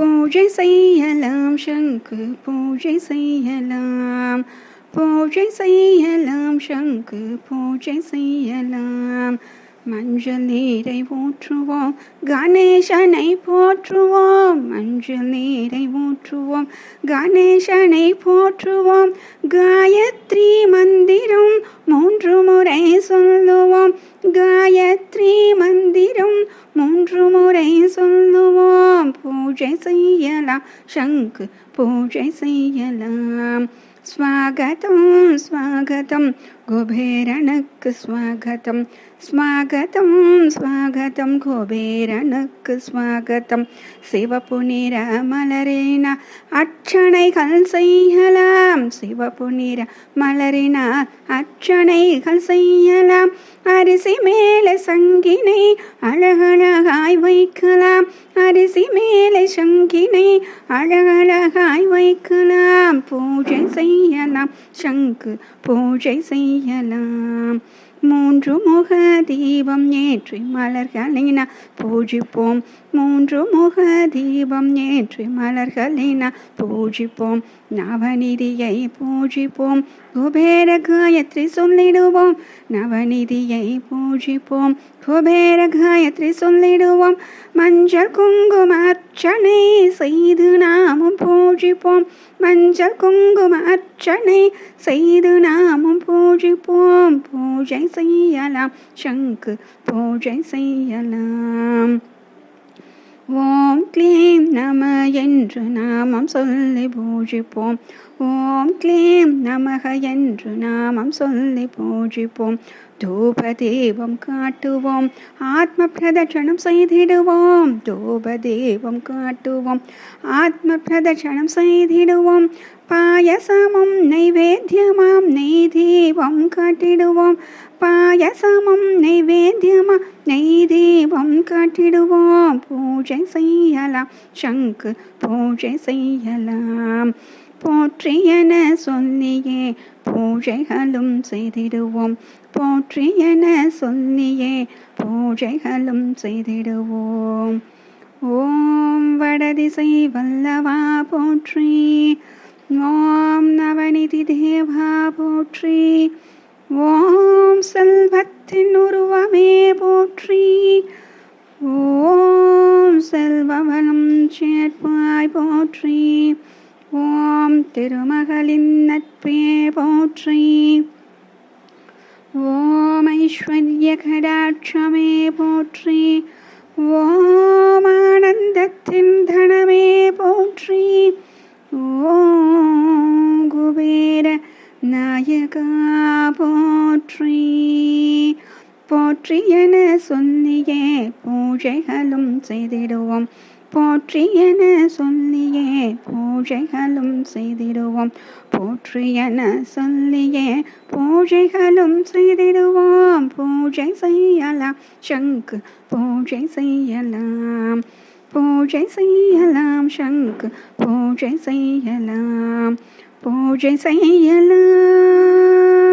பூஜை செய்யலாம் சங்கு பூஜை செய்யலாம். பூஜை செய்யலாம் சங்கு பூஜை செய்யலாம். மஞ்சள் நீரை ஊற்றுவோம் கணேசனை போற்றுவோம். மஞ்சள் நீரை ஊற்றுவோம் கணேசனை போற்றுவோம். காயத்ரி மந்திரம் மூன்று முறை சொல்லுவோம். காயத்ரி மந்திரம் மூன்று முறை சொல்லுவோம். शयशीयला शङ्ख पूजयशीयला स्वागतं स्वागतम् குபேரனுக்கு ஸ்வாகதம். ஸ்வாகதம் ஸ்வாகதம் குபேரனுக்கு ஸ்வாகதம். சிவப்பு நிற மலரினா அச்சனைகள் செய்யலாம். சிவப்பு நிற மலரின அச்சனைகள் செய்யலாம். அரிசி மேலே சங்கினை அழகழகாய் வைக்கலாம். அரிசி மேலே சங்கினை அழகழகாய் வைக்கலாம். பூஜை செய்யலாம். சங்கு பூஜை செய்ய செய்யலாம் மூன்று முக தீபம் ஏற்றி மலர்களினா பூஜிப்போம். மூன்று முக தீபம் ஏற்றி மலர்களினா பூஜிப்போம். நவநிதியை பூஜிப்போம். குபேர காயத்ரி சொல்லிடுவோம். நவநிதியை பூஜிப்போம். குபேர காயத்ரி சொல்லிடுவோம். மஞ்சள் குங்கும அர்ச்சனை செய்து நாமும் பூஜிப்போம். மஞ்சள் குங்கும அர்ச்சனை செய்து நாமும் பூஜிப்போம். பூஜை செய்யலாம். சங்கு பூஜை செய்யலாம். நம என்று நாமம் சொல்லி பூஜிப்போம். ஓம் க்ளீம் நமக என்று நாமம் சொல்லி பூஜிப்போம். தூப காட்டுவோம். ஆத்ம பிரதட்சணம் செய்திடுவோம். தூப காட்டுவோம். ஆத்ம பிரதட்சணம் செய்திடுவோம். பாயசமும் நைவேத்தியமாம். நெய் தீபம் காட்டிடுவோம். பாயசமும் நைவேத்தியமாம். நெய் தீபம் காட்டிடுவோம். பூஜை செய்யலாம். சங்கு பூஜை செய்யலாம். போற்றியன சொல்லியே பூஜைகளும் செய்திடுவோம். போற்றியன சொல்லியே பூஜைகளும் செய்திடுவோம். ஓம் வடதிசை வல்லவா போற்றி ஓம் நவநிதி தேவா போற்றி ஓம் செல்வத்தின் உருவமே போற்றி ஓம் செல்வவனம் சேர்ப்பாய் போற்றி ஓம் திருமகளின் நட்பே போற்றி. ஓம் ஐஸ்வர்ய கடாட்சமே போற்றி. ஓம் ஆனந்தத்தின் தனமே போற்றி. ஓம் குபேர நாயகா போற்றி. போற்றி என சொல்லியே பூஜைகளும் செய்திடுவோம். போற்றி என சொல்லியே பூஜைகளும் செய்திடுவோம். போற்றி என சொல்லியே பூஜைகளும் செய்திடுவோம். பூஜை செய்யலாம். சங்கு பூஜை செய்யலாம். பூஜை செய்யலாம். சங்கு பூஜை செய்யலாம். பூஜை செய்யலாம்.